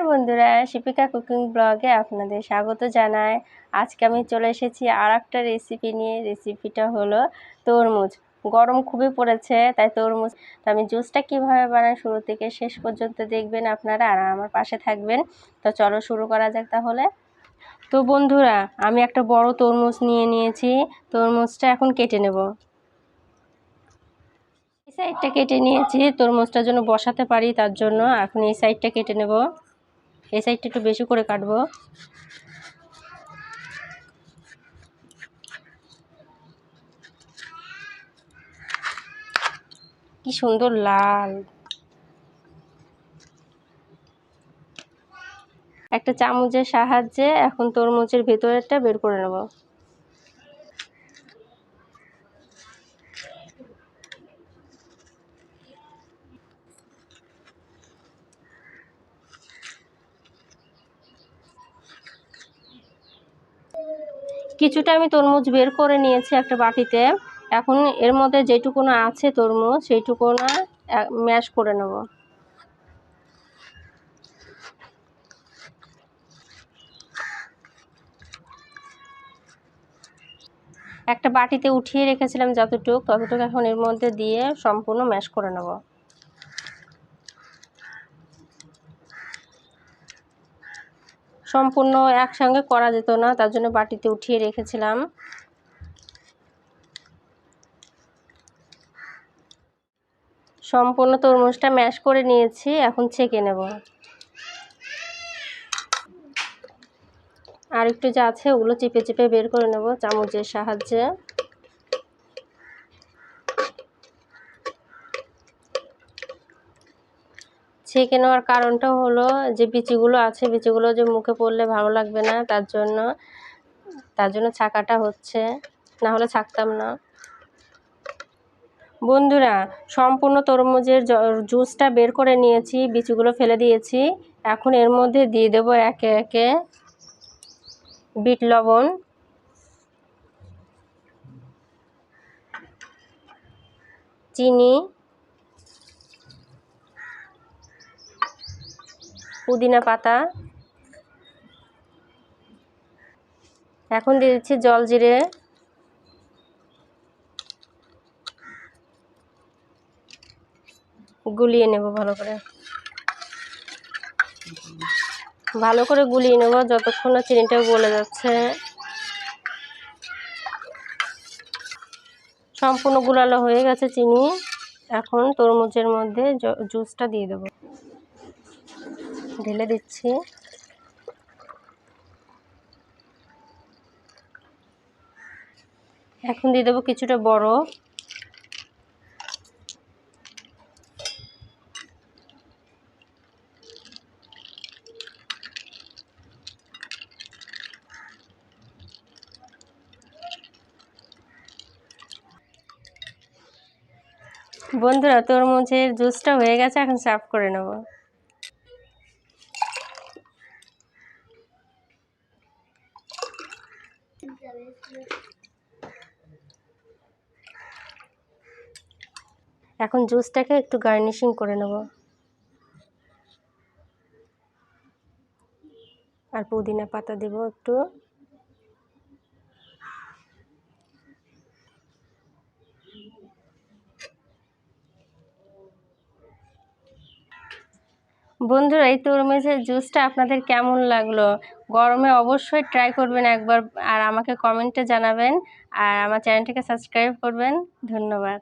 নমস্কার বন্ধুরা, শিপিকা কুকিং ব্লগে আপনাদের স্বাগত জানাই। আজকে আমি চলে এসেছি আর একটা রেসিপি নিয়ে। রেসিপিটা হলো তরমুজ। গরম খুবই পড়েছে, তাই তরমুজ। তো আমি জুসটা কীভাবে বানাই শুরু থেকে শেষ পর্যন্ত দেখবেন আপনারা আর আমার পাশে থাকবেন। তো চলো শুরু করা যাক তাহলে। তো বন্ধুরা, আমি একটা বড় তরমুজ নিয়ে নিয়েছি। তরমুজটা এখন কেটে নেব। এই সাইডটা কেটে নিয়েছি। তরমুজটার জন্য বসাতে পারি তার জন্য এখন এই সাইডটা কেটে নেব। এই সাইডটা একটু বেশি করে কাটবো। কি সুন্দর লাল। একটা চামচের সাহায্যে এখন তরমুজের ভেতরেরটা বের করে নেব। কিছুটা আমি তরমুজ বের করে নিয়েছি একটা বাটিতে। এখন এর মধ্যে যেটুকুনো আছে তরমুজ সেইটুকুনো ম্যাশ করে নেব। একটা বাটিতে উঠিয়ে রেখেছিলাম যতটুক, ততটুকু এখন এর মধ্যে দিয়ে সম্পূর্ণ ম্যাশ করে নেব। সম্পূর্ণ একসঙ্গে করা যেত না, তার জন্য বাটিতে উঠিয়ে রেখেছিলাম। সম্পূর্ণ তরমুজটা ম্যাশ করে নিয়েছি, এখন ছেঁকে নেব। আর একটু যা আছে ওগুলো চেপে চেপে বের করে নেব চামচের সাহায্যে। ছেঁকে নেওয়ার কারণটা হলো যে বিচিগুলো আছে, বিচিগুলো যে মুখে পড়লে ভালো লাগবে না, তার জন্য তার জন্য ছাকাটা হচ্ছে। না হলে ছাকতাম না। বন্ধুরা, সম্পূর্ণ তরমুজের জুসটা বের করে নিয়েছি, বিচিগুলো ফেলে দিয়েছি। এখন এর মধ্যে দিয়ে দেব একে একে বিট লবণ। চিনি। পুদিনা পাতা। এখন দিয়ে দিচ্ছি জল জিরে। গুলিয়ে নেব ভালো করে। ভালো করে গুলিয়ে নেব যতক্ষণ না চিনিটা গলে যাচ্ছে। সম্পূর্ণ গুলালো হয়ে গেছে চিনি। এখন তরমুজের মধ্যে জুসটা দিয়ে দেবো। ঢেলে দিচ্ছি। এখন দিয়ে দেবো কিছুটা বরফ বন্ধুরা তোর তরমুজের জুসটা হয়ে গেছে, এখন সার্ভ করে নেব। এখন জুসটাকে একটু গার্নিশিং করে নেব। আর পুদিনা পাতা দেব একটু। বন্ধুরা, এই তরমুজের জুসটা আপনাদের কেমন লাগল? গরমে অবশ্যই ট্রাই করবেন একবার, আর আমাকে কমেন্টে জানাবেন, আর আমার চ্যানেলটিকে সাবস্ক্রাইব করবেন। ধন্যবাদ।